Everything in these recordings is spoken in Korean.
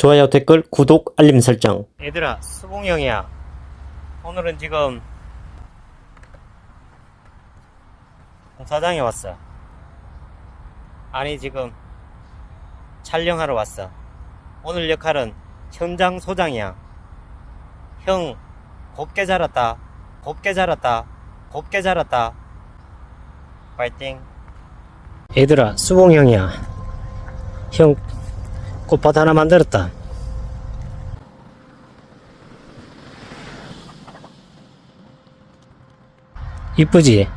좋아요, 댓글, 구독, 알림 설정. 얘들아, 수봉형이야. 오늘은 지금 공사장에 왔어. 아니, 지금 촬영하러 왔어. 오늘 역할은 현장 소장이야. 형, 곱게 자랐다. 곱게 자랐다. 곱게 자랐다. 파이팅. 얘들아, 수봉형이야. 형, 꽃밭 하나 만들었다. 이쁘지?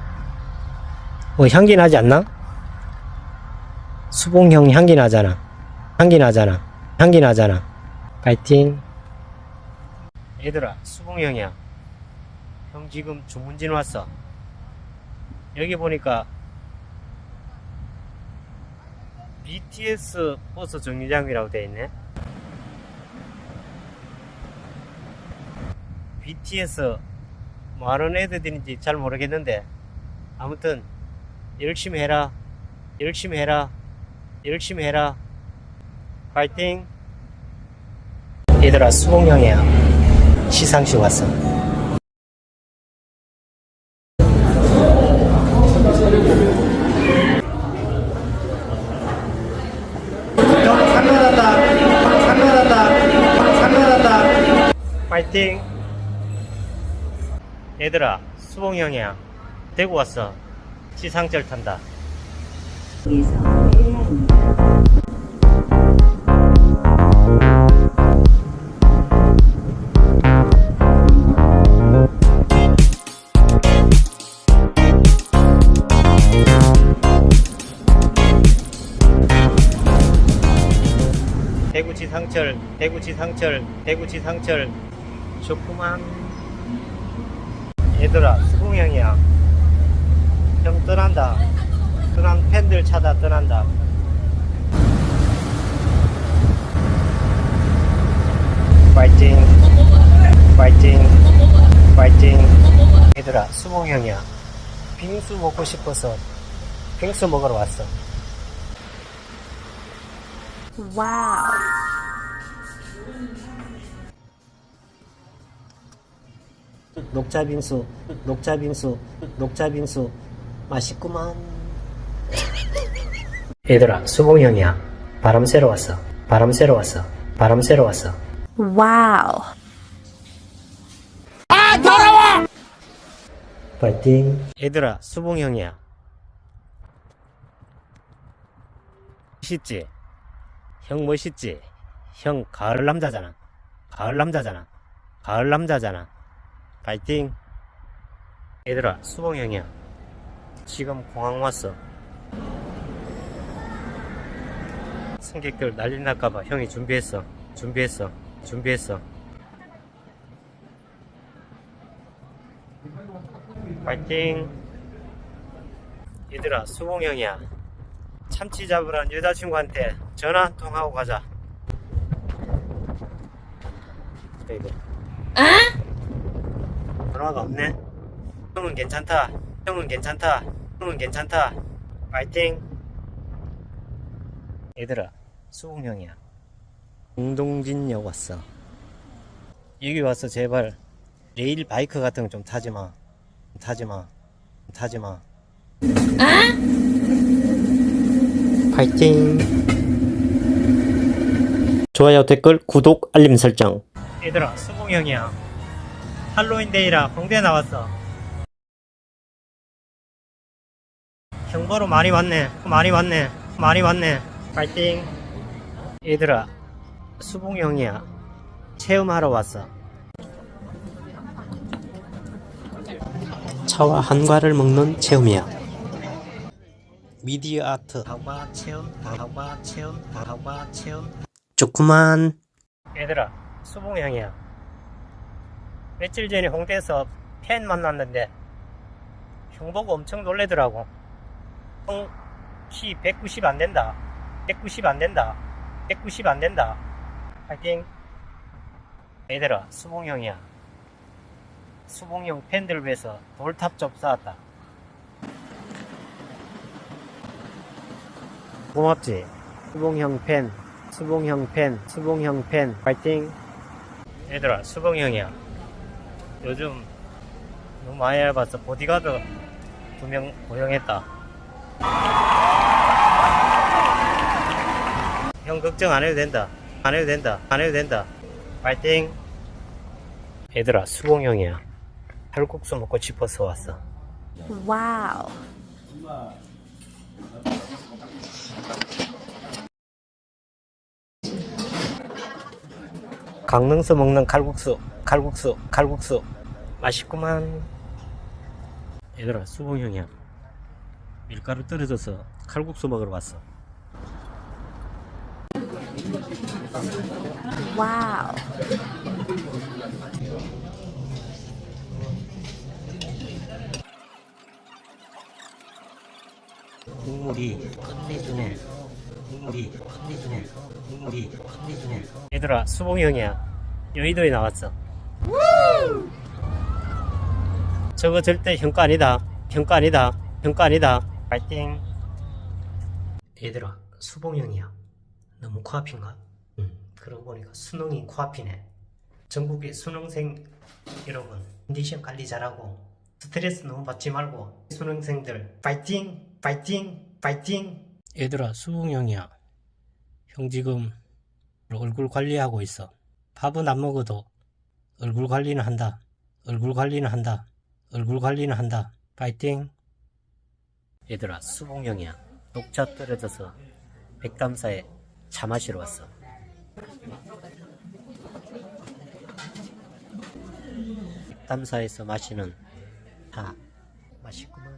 뭐 향기 나지 않나? 수봉형 향기 나잖아. 향기 나잖아. 향기 나잖아. 파이팅. 얘들아, 수봉형이야. 형 지금 주문진 왔어. 여기 보니까 BTS 버스 정류장이라고 돼 있네. BTS 뭐 하는 애들인지 잘 모르겠는데 아무튼 열심히 해라. 열심히 해라. 열심히 해라. 파이팅. 얘들아 수봉형이야. 시상식 왔어. 파이팅! 얘들아, 수봉 형이야. 대구 왔어. 시상절 탄다. 대구 지 상철, 대구 지 상철, 대구 지 상철. 좋구만. 얘들아, 수봉형이야. 형 떠난다. 떠난 팬들 찾아 떠난다. 파이팅. 파이팅. 파이팅. 얘들아, 수봉형이야. 빙수 먹고 싶어서 빙수 먹으러 왔어. 와우. 녹차빙수, 녹차빙수, 녹차빙수, 맛있구만. 얘들아, 수봉형이야. 바람 쐬러 왔어. 바람 쐬러 왔어. 바람 쐬러 왔어. 와우. 파이팅. 얘들아, 수봉형이야. 멋있지? 형 멋있지? 형 가을 남자잖아. 가을 남자잖아. 가을 남자잖아. 파이팅. 얘들아, 수봉형이야. 지금 공항 왔어. 승객들 난리 날까봐 형이 준비했어. 준비했어. 준비했어. 파이팅. 얘들아, 수봉형이야. 참치 잡으란 여자친구한테 전화 한 통 하고 가자. 이거. 전화가 없네. 형은 괜찮다. 형은 괜찮다. 형은 괜찮다. 파이팅. 얘들아, 수봉형이야. 공동진역 왔어. 여기 와서 제발 레일 바이크 같은 거 좀 타지 마. 타지 마. 타지 마. 파이팅. 좋아요, 댓글, 구독, 알림 설정. 얘들아, 수봉형이야. 할로윈데이라 홍대 나왔어. 형보로 많이 왔네. 많이 왔네. 많이 왔네. 파이팅. 얘들아, 수봉 형이야. 체험하러 왔어. 차와 한과를 먹는 체험이야. 미디어 아트 다과 체험 다과 체험 다과 체험 좋구만 얘들아 수봉 형이야 며칠 전에 홍대에서 팬 만났는데 형 보고 엄청 놀래더라고. 형 키 190 안 된다. 190 안 된다. 190 안 된다. 파이팅. 얘들아 수봉형이야. 수봉형 팬들 위해서 돌탑 좀 쌓았다. 고맙지? 수봉형 팬 수봉형 팬, 수봉형 팬, 파이팅! 얘들아, 수봉형이야. 요즘 너무 많이 해봤어. 보디가드 두 명 고용했다. 형 걱정 안 해도 된다. 안 해도 된다. 안 해도 된다. 파이팅! 얘들아, 수봉형이야. 칼국수 먹고 싶어서 왔어. Wow. 강릉서 먹는 칼국수, 칼국수, 칼국수. 맛있구만. 얘들아, 수봉 형이야. 밀가루 떨어져서 칼국수 먹으러 왔어. 끝내주네. 국물이 끝내주네. 얘들아, 수봉형이야. 여의도에 나왔어. 저거 절대 형가 아니다. 형가 아니다. 형가 아니다. 파이팅. 얘들아, 수봉형이야. 너무 코앞인가? 응. 그러고 보니까 수능이 코앞이네. 전국의 수능생 여러분, 컨디션 관리 잘하고 스트레스 너무 받지 말고 수능생들 파이팅! 파이팅! 파이팅! 얘들아, 수봉형이야. 형 지금 얼굴 관리하고 있어. 밥은 안 먹어도 얼굴 관리는 한다. 얼굴 관리는 한다. 얼굴 관리는 한다. 파이팅! 얘들아, 수봉형이야. 녹차 떨어져서 백담사에 차 마시러 왔어. 백담사에서 마시는 차. 맛있구만. 맛있구만.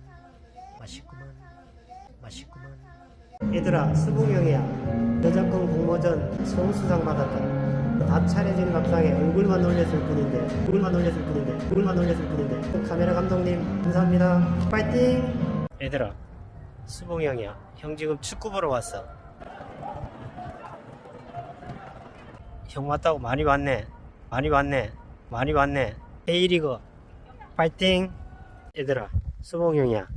맛있구만. 얘들아, 수봉형이야. 여자권 공모전 소수상 받았다. 다 차려진 밥상에 얼굴만 올렸을 뿐인데, 얼굴만 올렸을 뿐인데, 얼굴만 올렸을 뿐인데. 카메라 감독님, 감사합니다. 파이팅! 얘들아, 수봉형이야. 형 지금 축구 보러 왔어. 형 왔다고 많이 왔네. 많이 왔네. 많이 왔네. A리그 파이팅! 얘들아, 수봉형이야.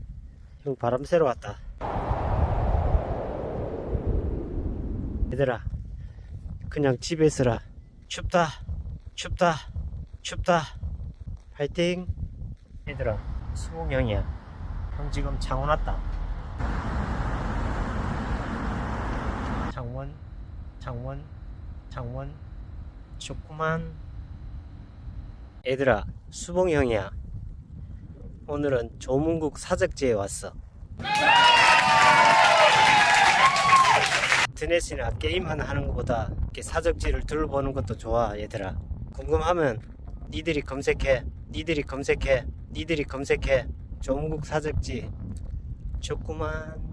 형 바람 쐬러 왔다. 얘들아, 그냥 집에 있으라. 춥다, 춥다, 춥다. 파이팅! 얘들아, 수봉형이야. 형 지금 창원 왔다. 창원, 창원, 창원. 좋구만. 얘들아, 수봉형이야. 오늘은 조문국 사적지에 왔어. 인터넷이나 게임 하나 하는 것보다 이렇게 사적지를 둘러보는 것도 좋아, 얘들아. 궁금하면 니들이 검색해, 니들이 검색해, 니들이 검색해. 조문국 사적지. 좋구만.